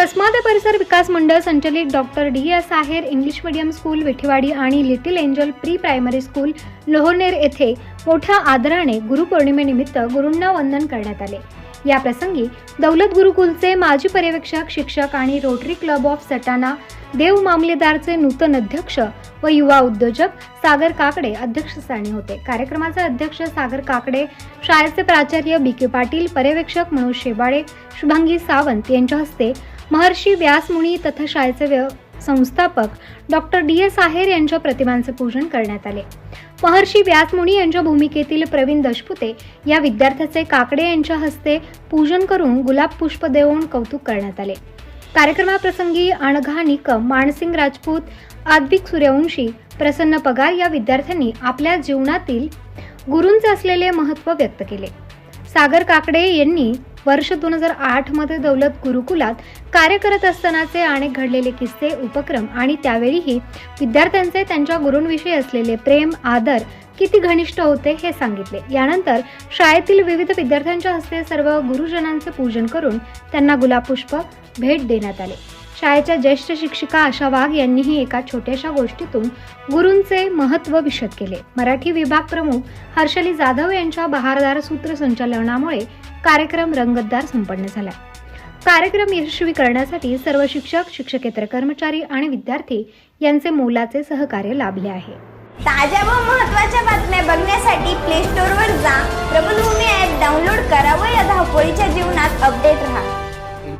कसमादे परिसर विकास मंडळ संचलित doctor D S Aher English medium school Vithewadi आणि little angel pre primary school Lohaner येथे मोठ्या आदराने गुरुपौर्णिमेनिमित्त गुरूंना वंदन करण्यात आले. या प्रसंगी दौलत गुरुकुलचे माजी पर्यवेक्षक शिक्षक आणि rotary club of Satana Dev मामलेदारचे नूतन अध्यक्ष व युवा उद्योजक सागर काकडे अध्यक्षस्थानी होते. कार्यक्रमाचे अध्यक्ष सागर काकडे शाळेचे प्राचार्य बी के पाटील पर्यवेक्षक मनोज शेबाळे शुभांगी सावंत यांच्या हस्ते महर्षी व्यासमुनी तथा शाळेचे व्य संस्थापक डॉक्टर डी एस आहेर यांच्या प्रतिमांचे पूजन करण्यात आले. महर्षी व्यासमुनी यांच्या भूमिकेतील प्रवीण दशपुते या विद्यार्थ्याचे काकडे यांच्या हस्ते पूजन करून गुलाब पुष्प देऊन कौतुक करण्यात आले. कार्यक्रमाप्रसंगी अणघा निकम मानसिंग राजपूत आद्विक सूर्यवंशी प्रसन्न पगार या विद्यार्थ्यांनी आपल्या जीवनातील गुरूंचे असलेले महत्त्व व्यक्त केले. सागर काकडे यांनी वर्ष दोन हजार आठमध्ये दौलत गुरुकुलात कार्य करत असतानाचे अनेक घडलेले किस्से उपक्रम आणि त्यावेळीही विद्यार्थ्यांचे त्यांच्या गुरूंविषयी असलेले प्रेम आदर किती घनिष्ठ होते हे सांगितले. यानंतर शाळेतील विविध विद्यार्थ्यांच्या हस्ते सर्व गुरुजनांचे पूजन करून त्यांना गुलाबपुष्प भेट देण्यात आले. शाळेच्या ज्येष्ठ शिक्षिका आशा वाघ यांनीही एका छोट्याशा गोष्टीतून गुरूंचे महत्त्व विशद केले. मराठी विभाग प्रमुख हर्षली जाधव यांच्या बहारदार सूत्रसंचालनामुळे कार्यक्रम रंगतदार संपन्न झाला. कार्यक्रम यशस्वी करण्यासाठी सर्व शिक्षक शिक्षकेतर कर्मचारी आणि विद्यार्थी यांचे मोलाचे सहकार्य लाभले आहे. ताज्या व महत्त्वाच्या बातम्या बघण्यासाठी प्ले स्टोअरवर जा. प्रबलभूमी ॲप डाउनलोड करा व या धावपळीच्या जीवनात अपडेट राहा.